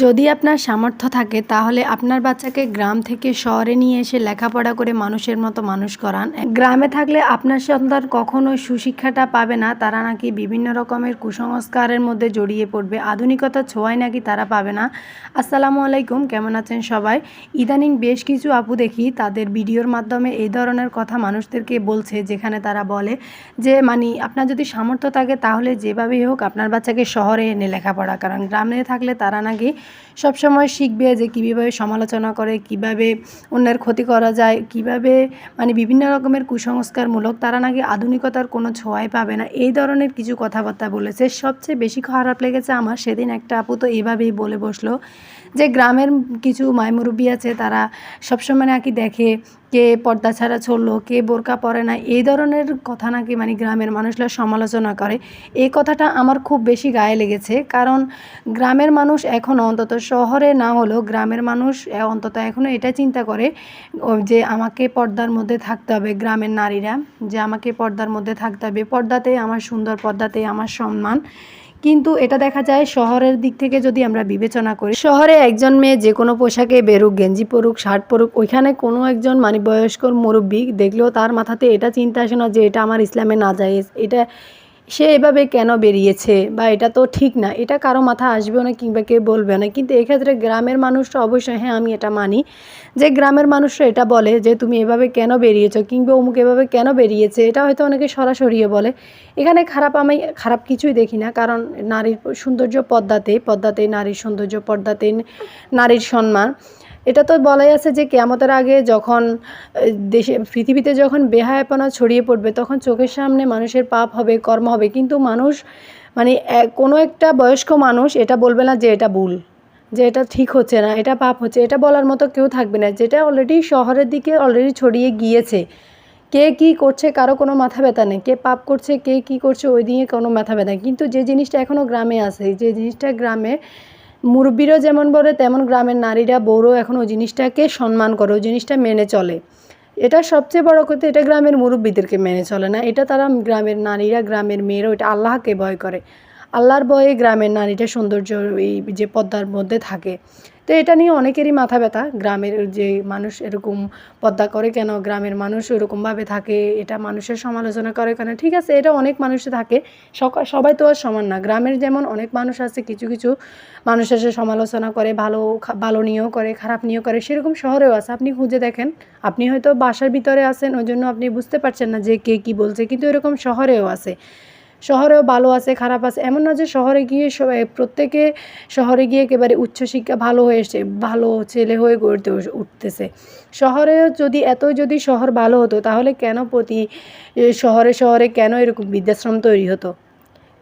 যদি আপনার সামর্থ্য থাকে, তাহলে আপনার বাচ্চাকে গ্রাম থেকে শহরে নিয়ে এসে লেখাপড়া করে মানুষের মতো মানুষ করান। গ্রামে থাকলে আপনার সন্তান কখনোই সুশিক্ষাটা পাবে না, তারা নাকি বিভিন্ন রকমের কুসংস্কারের মধ্যে জড়িয়ে পড়বে। আধুনিকতার ছোঁয়ায় নাকি তারা পাবে না। আসসালামু আলাইকুম, কেমন আছেন সবাই? ইদানিং বেশ কিছু আপু দেখি তাদের ভিডিওর মাধ্যমে এই ধরনের কথা মানুষদেরকে বলছে, যেখানে তারা বলে যে মানে আপনার যদি সামর্থ্য থাকে, তাহলে যেভাবেই হোক আপনার বাচ্চাকে শহরে এনে লেখাপড়া কারণ গ্রামে থাকলে তারা নাকি সবসময় শিখবে যে কীভাবে সমালোচনা করে, কীভাবে অন্যের ক্ষতি করা যায়, কীভাবে মানে বিভিন্ন রকমের কুসংস্কারমূলক তারা নাকি আধুনিকতার কোনো ছোঁয়াই পাবে না। এই ধরনের কিছু কথাবার্তা বলেছে। সবচেয়ে বেশি খারাপ লেগেছে আমার সেদিন একটা আপু তো এভাবেই বলে বসল যে, গ্রামের কিছু মাইমুরব্বী আছে তারা সবসময় নাকি দেখে কে পর্দা ছাড়া চলল, কে বোরকা পরে না এই ধরনের কথা নাকি মানে গ্রামের মানুষরা সমালোচনা করে। এই কথাটা আমার খুব বেশি গায়ে লেগেছে, কারণ গ্রামের মানুষ এখন অন্তত শহরে না হলেও গ্রামের মানুষ অন্তত এখনও এটা চিন্তা করে যে আমাকে পর্দার মধ্যে থাকতে হবে গ্রামের নারীরা, যে আমাকে পর্দার মধ্যে থাকতে হবে। পর্দাতেই আমার সুন্দর, পর্দাতেই আমার সম্মান। কিন্তু এটা দেখা যায় শহরের দিক থেকে যদি আমরা বিবেচনা করি, শহরে একজন মেয়ে যে কোনো পোশাকে বেরুক, গেঞ্জি পরুক, শার্ট পরুক, ওইখানে কোনো একজন মানে বয়স্ক মুরব্বী দেখলেও তার মাথাতে এটা চিন্তা আসে না যে এটা আমার ইসলামে না যায়, এটা সে এভাবে কেন বেরিয়েছে বা এটা তো ঠিক না, এটা কারও মাথা আসবেও না কিংবা কেউ বলবে না। কিন্তু এক্ষেত্রে গ্রামের মানুষরা অবশ্যই হ্যাঁ আমি এটা মানি যে গ্রামের মানুষরা এটা বলে যে তুমি এভাবে কেন বেরিয়েছো কিংবা অমুক এভাবে কেন বেরিয়েছে, এটা হয়তো অনেকে সরাসরিও বলে। এখানে খারাপ আমি খারাপ কিছুই দেখি না, কারণ নারীর সৌন্দর্য পদ্মাতে পদ্মাতে নারীর সৌন্দর্য পর্দাতে নারীর সম্মান। এটা তো বলাই আছে যে কেয়ামতের আগে যখন দেশে, পৃথিবীতে যখন বেহায়াপনা ছড়িয়ে পড়বে, তখন চোখের সামনে মানুষের পাপ হবে, কর্ম হবে। কিন্তু মানুষ মানে কোনো একটা বয়স্ক মানুষ এটা বলবে না যে এটা ভুল, যে এটা ঠিক হচ্ছে না, এটা পাপ হচ্ছে। এটা বলার মতো কেউ থাকবে না। যেটা অলরেডি শহরের দিকে অলরেডি ছড়িয়ে গিয়েছে। কে কি করছে কারও কোনো মাথা ব্যথা নেই। কে পাপ করছে, কে কি করছে, ওই দিকে কোনো মাথা ব্যথা কিন্তু যে জিনিসটা এখনও গ্রামে আছে, যে জিনিসটা গ্রামে মুরব্বীরাও যেমন বলে, তেমন গ্রামের নারীরা, বউরও এখন ওই জিনিসটাকে সম্মান করে, ওই জিনিসটা মেনে চলে। এটা সবচেয়ে বড় কথা, এটা গ্রামের মুরব্বীদেরকে মেনে চলে না। এটা তারা গ্রামের নারীরা, গ্রামের মেয়েরা এটা আল্লাহকে ভয় করে। আল্লাহর ভয়ে গ্রামের নারীটা সৌন্দর্য এই যে পদ্মার মধ্যে থাকে। তো এটা নিয়ে অনেকেরই মাথা ব্যথা। গ্রামের যে মানুষ এরকম পদ্মা করে কেন? গ্রামের মানুষ ওরকমভাবে থাকে, এটা মানুষের সমালোচনা করে কেন? ঠিক আছে, এটা অনেক মানুষে থাকে সবাই তো আর সমান না। গ্রামের যেমন অনেক মানুষ আছে, কিছু কিছু মানুষ এসে সমালোচনা করে, ভালো ভালো নিয়েও করে, খারাপ নিয়েও করে, সেরকম শহরেও আছে। আপনি খুঁজে দেখেন, আপনি হয়তো বাসার ভিতরে আছেন ওই জন্য আপনি বুঝতে পারছেন না যে কে কী বলছে, কিন্তু এরকম শহরেও আছে। শহরেও ভালো আছে, খারাপ আছে, এমন না যে শহরে গিয়ে সবাই প্রত্যেকে শহরে গিয়ে একেবারে উচ্চশিক্ষা ভালো হয়ে এসে ভালো ছেলে হয়ে গড়তে উঠতেছে। শহরেও যদি এত যদি শহর ভালো হতো, তাহলে কেন প্রতি শহরে শহরে কেন এরকম বৃদ্ধাশ্রম তৈরি হতো?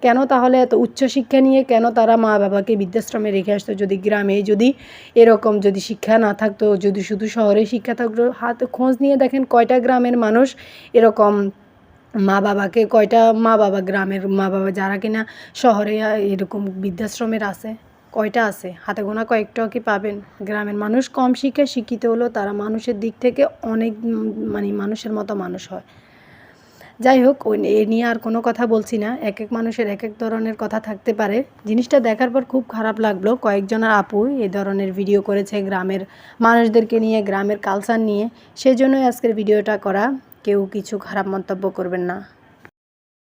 কেন তাহলে এত উচ্চশিক্ষা নিয়ে কেন তারা মা বাবাকে বৃদ্ধাশ্রমে রেখে আসতো? যদি গ্রামে যদি এরকম যদি শিক্ষা না থাকতো, যদি শুধু শহরে শিক্ষা থাকতো, হাতে খোঁজ নিয়ে দেখেন কয়টা গ্রামের মানুষ এরকম মা বাবাকে, কয়টা মা বাবা গ্রামের মা বাবা যারা কিনা শহরে এরকম বৃদ্ধাশ্রমের আছে, কয়টা আছে? হাতে গোনা কয়েকটাও কি পাবেন? গ্রামের মানুষ কম শিক্ষায় শিক্ষিত হলেও তারা মানুষের দিক থেকে অনেক মানে মানুষের মতো মানুষ হয়। যাই হোক এ নিয়ে আর কোনো কথা বলছি না। এক এক মানুষের এক এক ধরনের কথা থাকতে পারে। জিনিসটা দেখার পর খুব খারাপ লাগল। কয়েকজনের আপু এ ধরনের ভিডিও করেছে গ্রামের মানুষদেরকে নিয়ে, গ্রামের কালচার নিয়ে। সেই জন্যই আজকের ভিডিওটা করা। কেউ কিছু খারাপ মন্তব্য করবেন না।